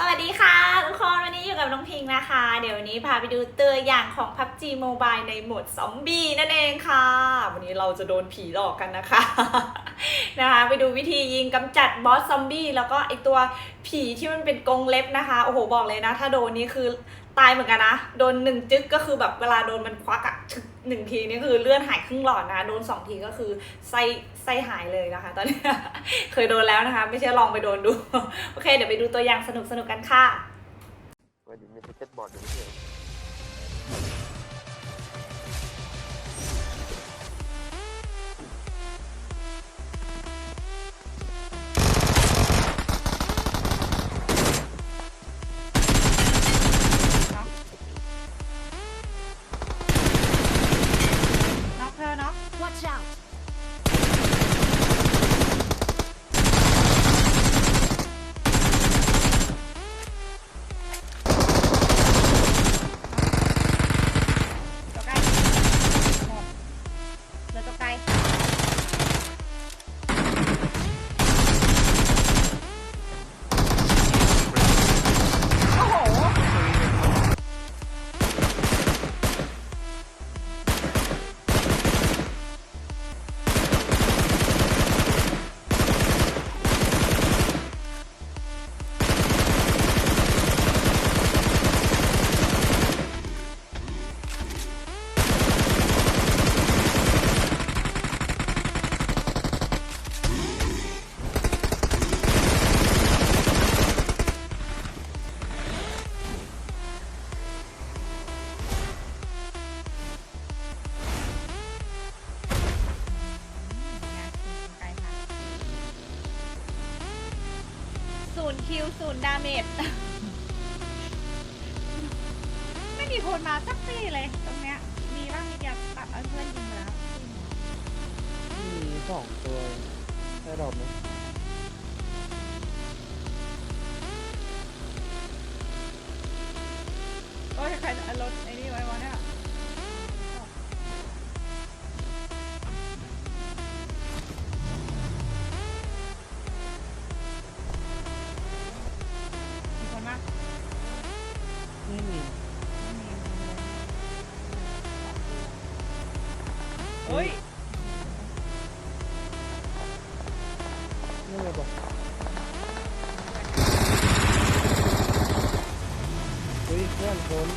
สวัสดีค่ะทุกคนวันนี้อยู่กับน้องพิงค์นะคะ เดี๋ยววันนี้พาไปดูตัวอย่างของ PUBG Mobile ในโหมดซอมบี้นั่นเองค่ะ วันนี้เราจะโดนผีหลอกกันนะคะ ไปดูวิธียิงกำจัดบอสซอมบี้แล้วก็ไอตัวผีที่มันเป็นกรงเล็บนะคะ โอ้โหบอกเลยนะ ถ้าโดนนี้คือตายเหมือนกันนะ โดนหนึ่งจึ๊กก็คือแบบเวลาโดนมันควักอะหนึ่งทีนี่คือเลื่อนหายครึ่งหลอดนะ โดนสองทีก็คือไส้ไส้หายเลยนะคะ ตอนนี้เคยโดนแล้วนะคะ ไม่ใช่ลองไปโดนดู โอเค เดี๋ยวไปดูตัวอย่างสนุกสนุกๆกันค่ะวันนี้มีสเก็ตบอร์ดอยู่ไนย์คิวศูนย์ดาเมจ ไม่มีคนมาสักทีเลย ตรงเนี้ย มีบ้างมีอยากตัดเอาเพื่อนยิงไปแล้วมีสองตัวใช่ดอกไหมโอ้ยใครเอารถ ไม่มีเฮ้ยไม่เลยบอกเฮ้ยเพื่อนคน